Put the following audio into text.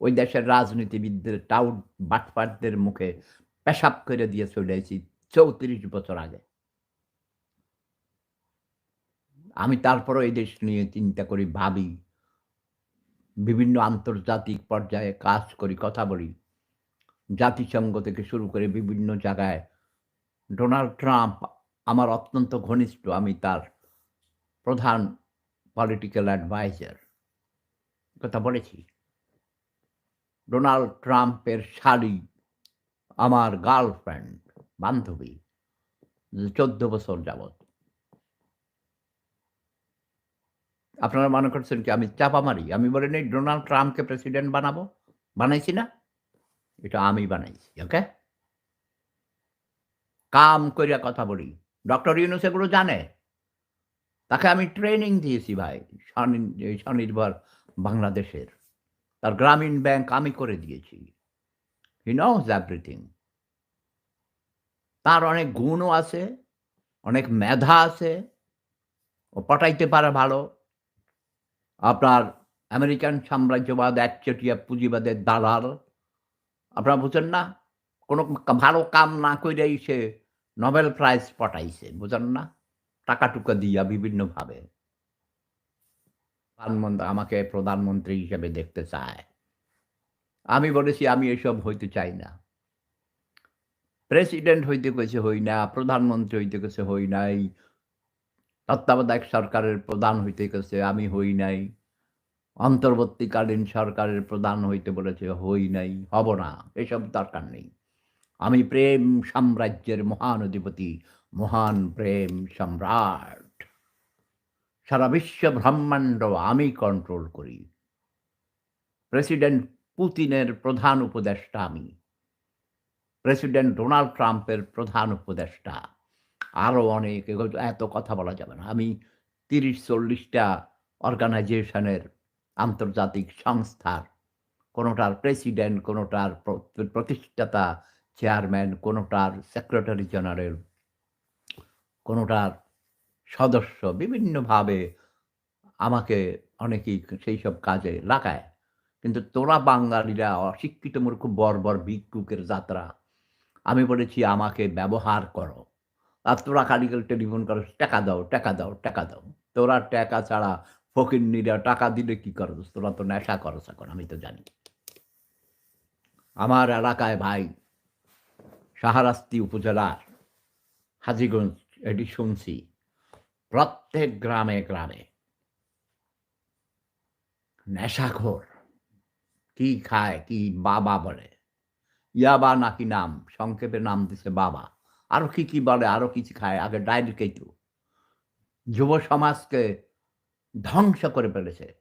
ওই দেশের রাজনীতিবিদদের টাউট বাটপাটদের মুখে পেশাব করে দিয়ে চলে এসেছি চৌত্রিশ বছর আগে। আমি তারপরও এই দেশ নিয়ে চিন্তা করি, ভাবি, বিভিন্ন আন্তর্জাতিক পর্যায়ে কাজ করি, কথা বলি। জাতিসংঘ থেকে শুরু করে বিভিন্ন জায়গায় ডোনাল্ড ট্রাম্প আমার অত্যন্ত ঘনিষ্ঠ, আমি তার প্রধান পলিটিক্যাল অ্যাডভাইজার কথা বলেছি? ডোনাল্ড ট্রাম্পের শাড়ি, আমার গার্লফ্রেন্ড, বান্ধবী, চোদ্দ বছর যাবত আপনারা মনে করছেন কি, আমি চাপা মারি আমি বলি নেই, ডোনাল্ড ট্রাম্পকে প্রেসিডেন্ট বানাবো? বানাইছি না? এটা আমি বানাইছি, ওকে? কাম করিয়া কথা বলি। ডক্টর ইউনুস এগুলো জানে? তাকে আমি ট্রেনিং দিয়েছি ভাই স্বনি- স্বনির্ভর বাংলাদেশের। তার গ্রামীণ ব্যাংক আমি করে দিয়েছি। হি নজ এভরিথিং তার অনেক গুণও আছে, অনেক মেধা আছে। ও পটাইতে পারে ভালো। আপনার আমেরিকান সাম্রাজ্যবাদ একচটিয়া পুঁজিবাদের দালাল। আপনারা বুঝেন না, কোনো ভালো কাম না কইরাই সে নোবেল প্রাইজ পটাইছে বুঝেন না? টাকা টুকা দিয়া বিভিন্নভাবে। প্রধানমন্ত্রী, আমাকে প্রধানমন্ত্রী হিসেবে দেখতে চায়। আমি বলেছি, আমি এসব হইতে চাই না। প্রেসিডেন্ট হইতে গেছে হই না, প্রধানমন্ত্রী হইতে গেছে হই নাই, তত্ত্বাবধায়ক সরকারের প্রধান হইতে গেছে আমি হই নাই, অন্তর্বর্তীকালীন সরকারের প্রধান হইতে বলেছে হই নাই, হব না, এসব দরকার নেই। আমি প্রেম সাম্রাজ্যের মহান অধিপতি, মহান প্রেম সম্রাট। সারা বিশ্ব ব্রহ্মাণ্ড আমি কন্ট্রোল করি। প্রেসিডেন্ট পুতিনের প্রধান উপদেষ্টা আমি। প্রেসিডেন্ট ডোনাল্ড ট্রাম্পের প্রধান উপদেষ্টা। আরও অনেক এত কথা বলা যাবে না। আমি তিরিশ চল্লিশটা অর্গানাইজেশনের আন্তর্জাতিক সংস্থার, কোনোটার প্রেসিডেন্ট কোনোটার প্রতিষ্ঠাতা চেয়ারম্যান কোনোটার সেক্রেটারি জেনারেল কোনোটার সদস্য বিভিন্নভাবে আমাকে অনেকেই সেই সব কাজে লাগায়। কিন্তু তোরা বাঙালিরা, অশিক্ষিত মূর্খ, বর্বর ভিক্ষুকের যাত্রা, আমি বলেছি আমাকে ব্যবহার করো। আর তোরা কালিকাল টেলিফোন করো, টাকা দাও টাকা দাও টাকা দাও। তোরা টাকা ছাড়া ফকির নিরা টাকা দিলে কি করো তোরা তো নেশা করো এখন আমি তো জানি। আমার এলাকায় ভাই শাহরাস্তি উপজেলার হাজিগঞ্জ, এটি শুনছি। প্রত্যেক গ্রামে গ্রামে। নেশাখোর। কি খায়, কি বাবা বলে। ইয়াবা নাকি নাম, সংক্ষেপে নাম দিছে বাবা। আরও কি কি বলে, আরও কিছু খায়, আগে ডায়েরি কেটু যুব সমাজকে ধ্বংস করে ফেলেছে।